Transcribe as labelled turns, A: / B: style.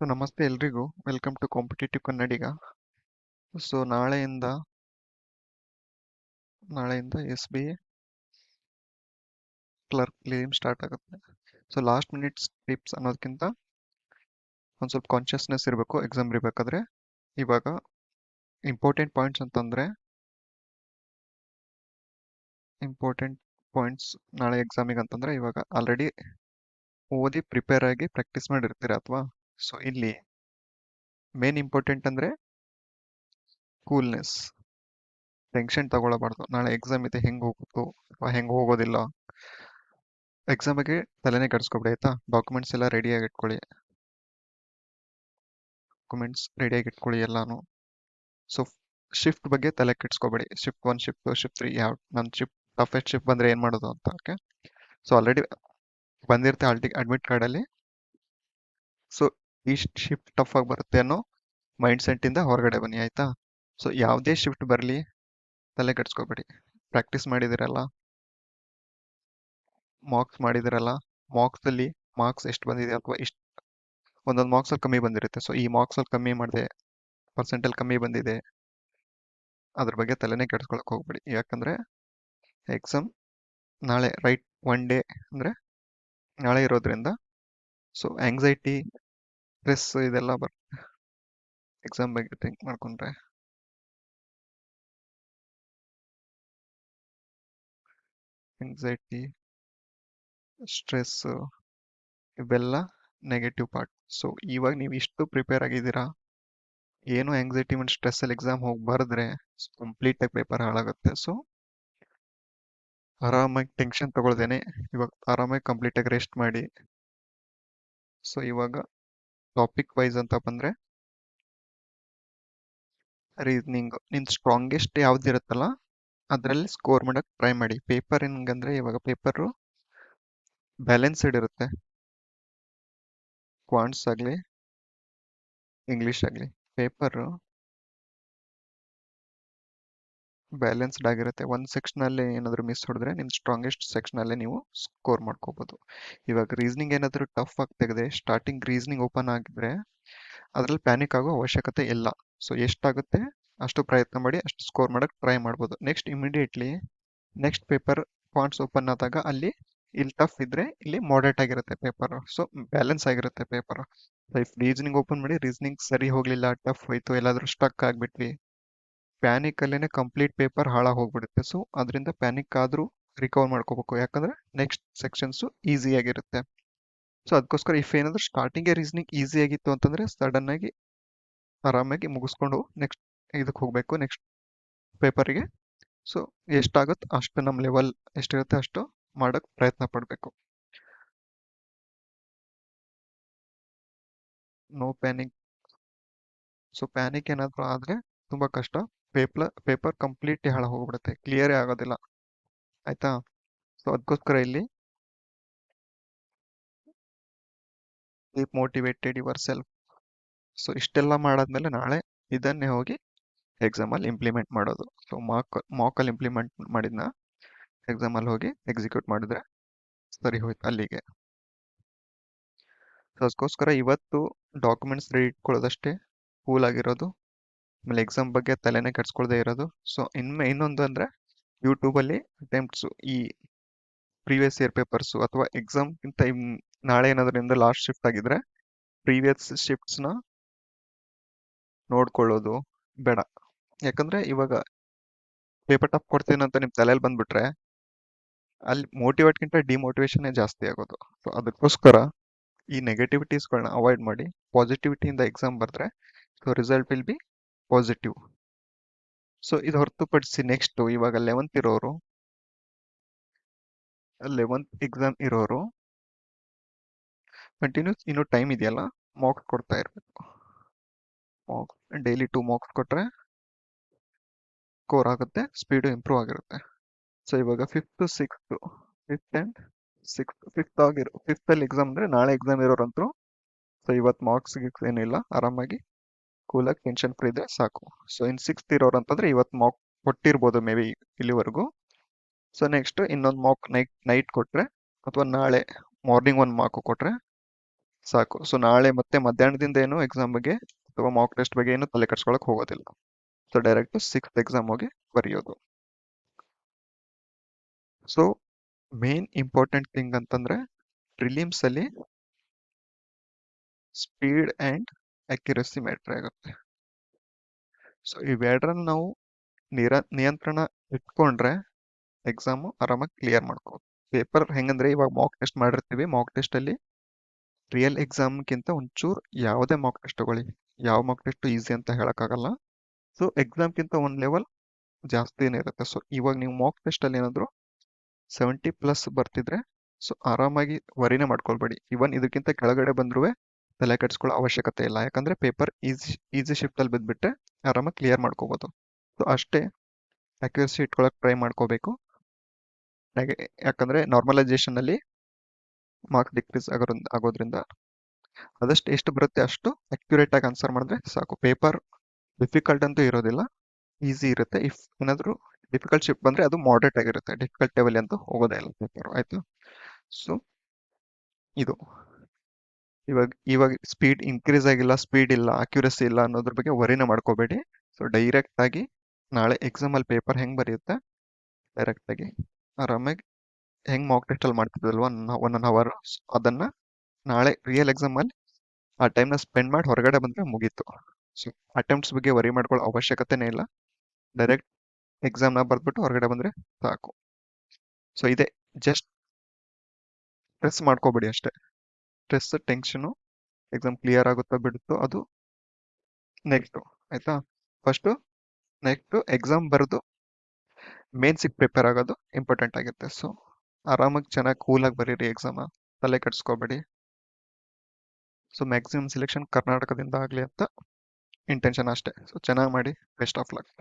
A: So ನಮಸ್ತೆ ಎಲ್ರಿಗೂ. Welcome to competitive Kannadiga so ನಾಳೆಯಿಂದ ನಾಳೆಯಿಂದ S B I clerk claim start ಆಗುತ್ತೆ. ಸೊ ಲಾಸ್ಟ್ ಮಿನಿಟ್ಸ್ ಟಿಪ್ಸ್ ಅನ್ನೋದಕ್ಕಿಂತ ಒಂದು ಸ್ವಲ್ಪ ಕಾನ್ಷಿಯಸ್ನೆಸ್ ಇರಬೇಕು ಎಕ್ಸಾಮ್ ಇರಬೇಕಾದ್ರೆ. ಇವಾಗ ಇಂಪಾರ್ಟೆಂಟ್ ಪಾಯಿಂಟ್ಸ್ ಅಂತಂದರೆ ಇಂಪಾರ್ಟೆಂಟ್ ಪಾಯಿಂಟ್ಸ್ ನಾಳೆ ಎಕ್ಸಾಮಿಗೆ ಅಂತಂದರೆ ಇವಾಗ ಆಲ್ರೆಡಿ ಓದಿ ಪ್ರಿಪೇರ್ ಆಗಿ ಪ್ರಾಕ್ಟೀಸ್ ಮಾಡಿರ್ತೀರ ಅಥವಾ? ಸೊ, ಇಲ್ಲಿ ಮೇನ್ ಇಂಪಾರ್ಟೆಂಟ್ ಅಂದರೆ ಕೂಲ್ನೆಸ್ ಟೆನ್ಷನ್ ತಗೊಳ್ಳಬಾರ್ದು. ನಾಳೆ ಎಕ್ಸಾಮ್ ಇದೆ, ಹೆಂಗೆ ಹೋಗುತ್ತೋ ಅಥವಾ ಹೆಂಗೆ ಹೋಗೋದಿಲ್ಲ. ಎಕ್ಸಾಮಿಗೆ ತಲೆನೇ ಕೆಡಿಸ್ಕೊಬಿಡಿ, ಆಯಿತಾ? ಡಾಕ್ಯುಮೆಂಟ್ಸ್ ಎಲ್ಲ ರೆಡಿಯಾಗಿ ಇಟ್ಕೊಳ್ಳಿ. ಡಾಕ್ಯುಮೆಂಟ್ಸ್ ರೆಡಿಯಾಗಿ ಇಟ್ಕೊಳ್ಳಿ ಎಲ್ಲಾನು. ಸೊ ಶಿಫ್ಟ್ ಬಗ್ಗೆ ತಲೆ ಕೆಡಿಸ್ಕೊಬೇಡಿ. Shift one shift two shift three ಯಾವ ನನ್ನ ಶಿಫ್ಟ್ ಟಫೆಸ್ಟ್ ಶಿಫ್ಟ್ ಬಂದರೆ ಏನು ಮಾಡೋದು ಅಂತ ಓಕೆ ಸೊ ಆಲ್ರೆಡಿ ಬಂದಿರುತ್ತೆ ಆಲ್ಟಿ ಅಡ್ಮಿಟ್ ಕಾರ್ಡಲ್ಲಿ ಸೊ ಈ ಶಿಫ್ಟ್ ಟಫ್ ಆಗಿ ಬರುತ್ತೆ ಅನ್ನೋ ಮೈಂಡ್ ಸೆಟ್ಟಿಂದ ಹೊರಗಡೆ ಬನ್ನಿ, ಆಯ್ತಾ? ಸೊ ಯಾವುದೇ ಶಿಫ್ಟ್ ಬರಲಿ, ತಲೆ ಕೆಡಿಸ್ಕೋಬೇಡಿ. ಪ್ರಾಕ್ಟೀಸ್ ಮಾಡಿದಿರಲ್ಲ ಮಾರ್ಕ್ಸ್ ಮಾಡಿದಿರಲ್ಲ ಮಾರ್ಕ್ಸಲ್ಲಿ ಮಾರ್ಕ್ಸ್ ಎಷ್ಟು ಬಂದಿದೆ ಅಥವಾ ಇಷ್ಟು, ಒಂದೊಂದು ಮಾರ್ಕ್ಸಲ್ಲಿ ಕಮ್ಮಿ ಬಂದಿರುತ್ತೆ. ಸೊ ಈ ಮಾರ್ಕ್ಸಲ್ಲಿ ಕಮ್ಮಿ ಮಾಡಿದೆ ಪರ್ಸೆಂಟಲ್ಲಿ ಕಮ್ಮಿ ಬಂದಿದೆ, ಅದ್ರ ಬಗ್ಗೆ ತಲೆನೇ ಕೆಡಿಸ್ಕೊಳಕ್ಕೆ ಹೋಗ್ಬೇಡಿ. ಯಾಕಂದರೆ ಎಕ್ಸಾಮ್ ನಾಳೆ ರೈಟ್ ಒನ್ ಡೇ ಅಂದರೆ ನಾಳೆ ಇರೋದ್ರಿಂದ ಸೊ ಆಂಗ್ಸೈಟಿ ಸ್ಟ್ರೆಸ್ ಇದೆಲ್ಲ ಬರುತ್ತೆ ಎಕ್ಸಾಮ್ ಬಗ್ಗೆ ಥಿಂಕ್ ಮಾಡ್ಕೊಂಡ್ರೆ. ಎಂಗ್ಸೈಟಿ ಸ್ಟ್ರೆಸ್ ಇವೆಲ್ಲ ನೆಗೆಟಿವ್ ಪಾರ್ಟ್ ಸೊ ಇವಾಗ ನೀವು ಇಷ್ಟು ಪ್ರಿಪೇರ್ ಆಗಿದ್ದೀರಾ? ಏನು ಆಂಗ್ಸೈಟಿ ಮತ್ತು ಸ್ಟ್ರೆಸ್ಸಲ್ಲಿ ಎಕ್ಸಾಮ್ ಹೋಗಿ ಬರೆದ್ರೆ ಕಂಪ್ಲೀಟಾಗಿ ಪೇಪರ್ ಹಾಳಾಗುತ್ತೆ. ಸೊ ಆರಾಮಾಗಿ ಟೆನ್ಷನ್ ತಗೊಳ್ದೇನೆ. ಇವಾಗ ಆರಾಮಾಗಿ ಕಂಪ್ಲೀಟಾಗಿ ರೆಸ್ಟ್ ಮಾಡಿ. ಸೊ ಇವಾಗ ಟಾಪಿಕ್ ವೈಸ್ ಅಂತ ಬಂದರೆ ರೀಸ್ನಿಂಗ್ ನಿನ್ ಸ್ಟ್ರಾಂಗೆಸ್ಟ್ ಯಾವ್ದಿರುತ್ತಲ್ಲ ಅದರಲ್ಲಿ ಸ್ಕೋರ್ ಮಾಡೋಕ್ಕೆ ಟ್ರೈ ಮಾಡಿ. ಪೇಪರ್ ಹೆಂಗಂದ್ರೆ ಇವಾಗ ಪೇಪರು ಬ್ಯಾಲೆನ್ಸ್ಡ್ ಇರುತ್ತೆ. ಕ್ವಾಂಟ್ಸ್ ಆಗಲಿ ಇಂಗ್ಲೀಷ್ ಆಗಲಿ ಪೇಪರು ಬ್ಯಾಲೆನ್ಸ್ಡ್ ಆಗಿರುತ್ತೆ. ಒಂದು ಸೆಕ್ಷನಲ್ಲಿ ಏನಾದರೂ ಮಿಸ್ ಹೊಡೆದ್ರೆ ನಿಮ್ಮ ಸ್ಟ್ರಾಂಗೆಸ್ಟ್ ಸೆಕ್ಷನಲ್ಲೇ ನೀವು ಸ್ಕೋರ್ ಮಾಡ್ಕೋಬೋದು. ಇವಾಗ ರೀಸ್ನಿಂಗ್ ಏನಾದರೂ ಟಫ್ ಆಗಿ ತೆಗೆದ್ರೆ ಸ್ಟಾರ್ಟಿಂಗ್ ರೀಸ್ನಿಂಗ್ ಓಪನ್ ಆಗಿದ್ರೆ ಅದರಲ್ಲಿ ಪ್ಯಾನಿಕ್ ಆಗೋ ಅವಶ್ಯಕತೆ ಇಲ್ಲ. ಸೊ ಎಷ್ಟಾಗುತ್ತೆ? ಅಷ್ಟು ಪ್ರಯತ್ನ ಮಾಡಿ, ಅಷ್ಟು ಸ್ಕೋರ್ ಮಾಡೋಕ್ಕೆ ಟ್ರೈ ಮಾಡ್ಬೋದು. Next immediately next paper points open ಆದಾಗ ಅಲ್ಲಿ ಇಲ್ಲಿ ಟಫ್ ಇದ್ರೆ ಇಲ್ಲಿ ಮಾಡರೇಟ್ ಆಗಿರುತ್ತೆ ಪೇಪರ್ ಸೊ ಬ್ಯಾಲೆನ್ಸ್ ಆಗಿರುತ್ತೆ ಪೇಪರ್ ಲೈಫ್ ರೀಸನಿಂಗ್ ಓಪನ್ ಮಾಡಿ ರೀಸನಿಂಗ್ ಸರಿ ಹೋಗಲಿಲ್ಲ ಟಫ್ ಹೋಯ್ತು, ಎಲ್ಲಾದರೂ ಸ್ಟಕ್ ಆಗ್ಬಿಟ್ವಿ ಪ್ಯಾನಿಕ್ ಅಲ್ಲೇನೆ ಕಂಪ್ಲೀಟ್ ಪೇಪರ್ ಹಾಳಾಗಿ ಹೋಗ್ಬಿಡುತ್ತೆ ಸೊ ಅದರಿಂದ ಪ್ಯಾನಿಕ್ ಆದರೂ ರಿಕವರ್ ಮಾಡ್ಕೋಬೇಕು. ಯಾಕಂದ್ರೆ ನೆಕ್ಸ್ಟ್ ಸೆಕ್ಷನ್ಸು ಈಸಿ ಆಗಿರುತ್ತೆ. ಸೊ ಅದಕ್ಕೋಸ್ಕರ ಇಫ್ ಏನಾದರೂ ಸ್ಟಾರ್ಟಿಂಗೇ ರೀಸನಿಂಗ್ ಈಸಿ ಆಗಿತ್ತು ಅಂತಂದ್ರೆ ಸಡನ್ ಆಗಿ ಆರಾಮಾಗಿ ಮುಗಿಸ್ಕೊಂಡು ನೆಕ್ಸ್ಟ್ ಇದಕ್ಕೆ ಹೋಗಬೇಕು ನೆಕ್ಸ್ಟ್ ಪೇಪರಿಗೆ ಸೊ ಎಷ್ಟಾಗುತ್ತೆ ಅಷ್ಟು ನಮ್ಮ ಲೆವೆಲ್ ಎಷ್ಟಿರುತ್ತೆ ಅಷ್ಟು ಮಾಡೋಕ್ಕೆ ಪ್ರಯತ್ನ ಪಡಬೇಕು. ನೋ ಪ್ಯಾನಿಕ್ ಸೊ ಪ್ಯಾನಿಕ್ ಏನಾದರೂ ಆದರೆ ತುಂಬ ಕಷ್ಟ. ಪೇಪರ್ ಪೇಪರ್ ಕಂಪ್ಲೀಟ್ಲಿ ಹಾಳು ಹೋಗ್ಬಿಡುತ್ತೆ ಕ್ಲಿಯರೇ ಆಗೋದಿಲ್ಲ. ಆಯಿತಾ? ಸೊ ಅದಕ್ಕೋಸ್ಕರ ಇಲ್ಲಿ keep motivated yourself so, ಇಷ್ಟೆಲ್ಲ ಮಾಡಾದ್ಮೇಲೆ ನಾಳೆ ಇದನ್ನೇ ಹೋಗಿ ಎಕ್ಸಾಮಲ್ಲಿ ಇಂಪ್ಲಿಮೆಂಟ್ ಮಾಡೋದು. ಸೊ ಮಾಕ್ ಮಾಕಲ್ಲಿ ಇಂಪ್ಲಿಮೆಂಟ್ ಮಾಡಿದ್ನ ಎಕ್ಸಾಮಲ್ಲಿ ಹೋಗಿ ಎಕ್ಸಿಕ್ಯೂಟ್ ಮಾಡಿದ್ರೆ ಸರಿ ಹೋಯ್ತು ಅಲ್ಲಿಗೆ. ಸೊ ಅದಕ್ಕೋಸ್ಕರ ಇವತ್ತು ಡಾಕ್ಯುಮೆಂಟ್ಸ್ ರೆಡಿ ಇಟ್ಕೊಳ್ಳೋದಷ್ಟೇ ಕೂಲ್ ಆಗಿರೋದು. ಆಮೇಲೆ ಎಕ್ಸಾಮ್ ಬಗ್ಗೆ ತಲೆನೇ ಕೆಡ್ಸ್ಕೊಳ್ದೇ ಇರೋದು. ಸೊ ಇನ್ಮೆ, ಇನ್ನೊಂದು ಅಂದರೆ ಯೂಟ್ಯೂಬಲ್ಲಿ ಅಟೆಂಪ್ಟ್ಸು ಈ ಪ್ರೀವಿಯಸ್ ಇಯರ್ ಪೇಪರ್ಸು ಅಥವಾ ಎಕ್ಸಾಮ್ಗಿಂತ ನಾಳೆ ಏನಾದ್ರಿಂದ ಲಾಸ್ಟ್ ಶಿಫ್ಟ್ ಆಗಿದ್ರೆ ಪ್ರೀವಿಯಸ್ ಶಿಫ್ಟ್ಸ್ನ ನೋಡ್ಕೊಳ್ಳೋದು ಬೇಡ. ಯಾಕಂದ್ರೆ ಇವಾಗ ಪೇಪರ್ ಟಾಪ್ ಕೊಡ್ತೀನಿ ಅಂತ ನಿಮ್ಮ ತಲೆಯಲ್ಲಿ ಬಂದ್ಬಿಟ್ರೆ ಅಲ್ಲಿ ಮೋಟಿವೇಟ್ಗಿಂತ ಡಿಮೋಟಿವೇಶನ್ನೇ ಜಾಸ್ತಿ ಆಗೋದು. ಸೊ ಅದಕ್ಕೋಸ್ಕರ ಈ ನೆಗೆಟಿವಿಟೀಸ್ಗಳನ್ನ ಅವಾಯ್ಡ್ ಮಾಡಿ ಪಾಸಿಟಿವಿಟಿಯಿಂದ ಎಕ್ಸಾಮ್ ಬರೆದ್ರೆ so result will be positive so ಇದು ಹೊರತುಪಡಿಸಿ ನೆಕ್ಸ್ಟ್ ಇವಾಗ ಲೆವೆಂತ್ ಇರೋರು. ಲೆವೆಂತ್ ಎಕ್ಸಾಮ್ ಇರೋರು. ಕಂಟಿನ್ಯೂಸ್ ಇನ್ನೂ ಟೈಮ್ ಇದೆಯಲ್ಲ? ಮಾರ್ಕ್ಸ್ ಕೊಡ್ತಾ ಇರಬೇಕು. ಮಾರ್ಕ್ಸ್ ಡೈಲಿ ಟೂ ಮಾರ್ಕ್ಸ್ ಕೊಟ್ಟರೆ ಸ್ಕೋರ್ ಆಗುತ್ತೆ ಸ್ಪೀಡು ಇಂಪ್ರೂವ್ ಆಗಿರುತ್ತೆ. ಸೊ ಇವಾಗ fifth sixth fifth and sixth fifth ಆಗಿರೋ ಫಿಫ್ತಲ್ಲಿ ಎಕ್ಸಾಮ್ ಅಂದರೆ ನಾಳೆ ಎಕ್ಸಾಮ್ ಇರೋರಂತರೂ. ಸೊ ಇವತ್ತು ಮಾರ್ಕ್ಸ್ ಗಿಕ್ಸ್ ಏನಿಲ್ಲ, ಆರಾಮಾಗಿ ಕೂಲಾಗಿ ಟೆನ್ಷನ್ ಫ್ರೀ ಇದ್ರೆ ಸಾಕು. ಸೊ ಇನ್ ಸಿಕ್ಸ್ತ್ ಇರೋರು ಅಂತಂದ್ರೆ ಇವತ್ತು ಮಾಕ್ ಕೊಟ್ಟಿರ್ಬೋದು ಮೇ ಬಿ ಇಲ್ಲಿವರೆಗೂ. ಸೊ ನೆಕ್ಸ್ಟ್ ಇನ್ನೊಂದು ಮಾಕ್ ನೈಟ್ ನೈಟ್ ಕೊಟ್ಟರೆ ಅಥವಾ ನಾಳೆ ಮಾರ್ನಿಂಗ್ ಒಂದು ಮಾಕ್ ಕೊಟ್ಟರೆ ಸಾಕು. ಸೊ ನಾಳೆ ಮತ್ತೆ ಮಧ್ಯಾಹ್ನದಿಂದ ಏನು ಎಕ್ಸಾಮ್ ಬಗ್ಗೆ ಅಥವಾ ಮಾಕ್ ಟೆಸ್ಟ್ ಬಗ್ಗೆ ಏನು ತಲೆ ಕಟ್ಸ್ಕೊಳಕ್ ಹೋಗೋದಿಲ್ಲ. ಸೊ ಡೈರೆಕ್ಟ್ ಸಿಕ್ಸ್ತ್ ಎಕ್ಸಾಮ್ ಹೋಗಿ ಬರೆಯೋದು. ಸೊ ಮೇನ್ ಇಂಪಾರ್ಟೆಂಟ್ ಥಿಂಗ್ ಅಂತಂದ್ರೆ ಪ್ರಿಲಿಮ್ಸ್ ಅಲ್ಲಿ ಸ್ಪೀಡ್ ಅಂಡ್ ಅಕ್ಯುರಸಿ ಮ್ಯಾಟ್ರ್ ಆಗುತ್ತೆ. ಸೊ ಇವೆರಡರಲ್ಲಿ ನಾವು ನಿರ, ನಿಯಂತ್ರಣ ಇಟ್ಕೊಂಡ್ರೆ ಎಕ್ಸಾಮು ಆರಾಮಾಗಿ ಕ್ಲಿಯರ್ ಮಾಡ್ಕೋಬೋದು. ಪೇಪರ್ ಹೆಂಗಂದ್ರೆ ಇವಾಗ ಮಾಕ್ ಟೆಸ್ಟ್ ಮಾಡಿರ್ತೀವಿ ಮಾಕ್ ಟೆಸ್ಟ್ ಅಲ್ಲಿ ರಿಯಲ್ ಎಕ್ಸಾಮ್ಗಿಂತ ಒಂಚೂರು ಯಾವುದೇ ಮಾಕ್ ಟೆಸ್ಟ್ ತಗೊಳ್ಳಿ. ಯಾವ ಮಾಕ್ ಟೆಸ್ಟ್ ಈಸಿ ಅಂತ ಹೇಳಕ್ಕಾಗಲ್ಲ. ಸೊ ಎಕ್ಸಾಮ್ಗಿಂತ ಒಂದು ಲೆವೆಲ್ ಜಾಸ್ತಿನೇ ಇರುತ್ತೆ. ಸೊ ಇವಾಗ ನೀವು ಮಾಕ್ ಟೆಸ್ಟಲ್ಲಿ ಏನಾದ್ರು ಸೆವೆಂಟಿ ಪ್ಲಸ್ ಬರ್ತಿದ್ರೆ ಸೊ ಆರಾಮಾಗಿ ವರಿನೇ ಮಾಡ್ಕೊಳ್ಬೇಡಿ. ಇವನ್ ಇದಕ್ಕಿಂತ ಕೆಳಗಡೆ ಬಂದ್ರೂ ತಲೆ ಕೆಡಿಸ್ಕೊಳ್ಳೋ ಅವಶ್ಯಕತೆ ಇಲ್ಲ. ಯಾಕಂದರೆ ಪೇಪರ್ ಈಸಿ ಈಸಿ ಶಿಫ್ಟಲ್ಲಿ ಅಲ್ಲಿ ಬಿದ್ಬಿಟ್ಟೆ ಆರಾಮಾಗಿ ಕ್ಲಿಯರ್ ಮಾಡ್ಕೋಬೋದು. ಸೊ ಅಷ್ಟೇ ಅಕ್ಯುರಸಿ ಇಟ್ಕೊಳ್ಳೋಕೆ ಟ್ರೈ ಮಾಡ್ಕೋಬೇಕು. ಹಾಗೆ, ಯಾಕಂದ್ರೆ ಮಾರ್ಕ್ ಅಲ್ಲಿ ಮಾರ್ಕ್ಸ್ ಡಿಕ್ರೀಸ್ ಆಗೋ ಆಗೋದ್ರಿಂದ ಅದಷ್ಟು ಎಷ್ಟು ಬರುತ್ತೆ ಅಷ್ಟು ಅಕ್ಯುರೇಟ್ ಆಗಿ ಆನ್ಸರ್ ಮಾಡಿದ್ರೆ ಸಾಕು. ಪೇಪರ್ ಡಿಫಿಕಲ್ಟ್ ಅಂತೂ ಇರೋದಿಲ್ಲ. ಈಸಿ ಇರುತ್ತೆ. ಇಫ್ ಏನಾದರೂ ಡಿಫಿಕಲ್ಟ್ ಶಿಫ್ಟ್ ಬಂದರೆ ಅದು ಮಾಡ್ರೇಟ್ ಆಗಿರುತ್ತೆ. ಡಿಫಿಕಲ್ಟ್ ಲೆವೆಲ್ ಅಂತೂ ಹೋಗೋದೇ ಇಲ್ಲ ಪೇಪರ್ ಆಯಿತು? ಸೊ ಇದು. ಇವಾಗ ಇವಾಗ ಸ್ಪೀಡ್ ಇನ್ಕ್ರೀಸ್ ಆಗಿಲ್ಲ ಸ್ಪೀಡ್ ಇಲ್ಲ ಅಕ್ಯುರಸಿ ಇಲ್ಲ ಅನ್ನೋದ್ರ ಬಗ್ಗೆ ವರಿನ ಮಾಡ್ಕೋಬೇಡಿ. ಸೊ ಡೈರೆಕ್ಟ್ ಆಗಿ ನಾಳೆ ಎಕ್ಸಾಮ್ ಅಲ್ಲಿ ಪೇಪರ್ ಹೆಂಗ್ ಬರೆಯುತ್ತೆ ಡೈರೆಕ್ಟ್ ಆಗಿ ಆರಾಮಾಗಿ ಹೆಂಗ್ ಮಾಕ್ ಟೆಸ್ಟ್ ಅಲ್ಲಿ ಮಾಡ್ತಿದ್ವಲ್ವ ಒನ್ ಒನ್ ಅವರ್ ಅದನ್ನ ನಾಳೆ ರಿಯಲ್ ಎಕ್ಸಾಮ್ ಅಲ್ಲಿ ಆ ಟೈಮ್ನ ಸ್ಪೆಂಡ್ ಮಾಡಿ ಹೊರಗಡೆ ಬಂದ್ರೆ ಮುಗೀತು. ಸೊ ಅಟೆಂಪ್ಟ್ಸ್ ಬಗ್ಗೆ ವರಿ ಮಾಡ್ಕೊಳ್ಳೋ ಅವಶ್ಯಕತೆನೇ ಇಲ್ಲ. ಡೈರೆಕ್ಟ್ ಎಕ್ಸಾಮ್ನ ಬರ್ದ್ಬಿಟ್ಟು ಹೊರಗಡೆ ಬಂದ್ರೆ ಸಾಕು. ಸೊ ಇದೆ. ಜಸ್ಟ್ ಸ್ಟ್ರೆಸ್ ಮಾಡ್ಕೋಬೇಡಿ ಅಷ್ಟೇ. ಸ್ಟ್ರೆಸ್ ಟೆನ್ಷನು ಎಕ್ಸಾಮ್ ಕ್ಲಿಯರ್ ಆಗುತ್ತಾ ಬಿಡುತ್ತೋ ಅದು ನೆಕ್ಸ್ಟ್ ಆಯ್ತಾ? ಫಸ್ಟು ನೆಕ್ಸ್ಟ್ ಎಕ್ಸಾಮ್ ಬರೆದು ಮೇನ್ಸಿಗೆ ಪ್ರಿಪೇರ್ ಆಗೋದು ಇಂಪಾರ್ಟೆಂಟ್ ಆಗುತ್ತೆ. ಸೊ ಆರಾಮಾಗಿ ಚೆನ್ನಾಗಿ ಕೂಲಾಗಿ ಬರೀರಿ ಎಕ್ಸಾಮ ತಲೆ ಕೆಡಿಸ್ಕೋಬೇಡಿ. ಸೊ ಮ್ಯಾಕ್ಸಿಮಮ್ ಸೆಲೆಕ್ಷನ್ ಕರ್ನಾಟಕದಿಂದ ಆಗಲಿ ಅಂತ ಇಂಟೆನ್ಷನ್ ಅಷ್ಟೇ. ಸೊ ಚೆನ್ನಾಗಿ ಮಾಡಿ ಬೆಸ್ಟ್ ಆಫ್ ಲಕ್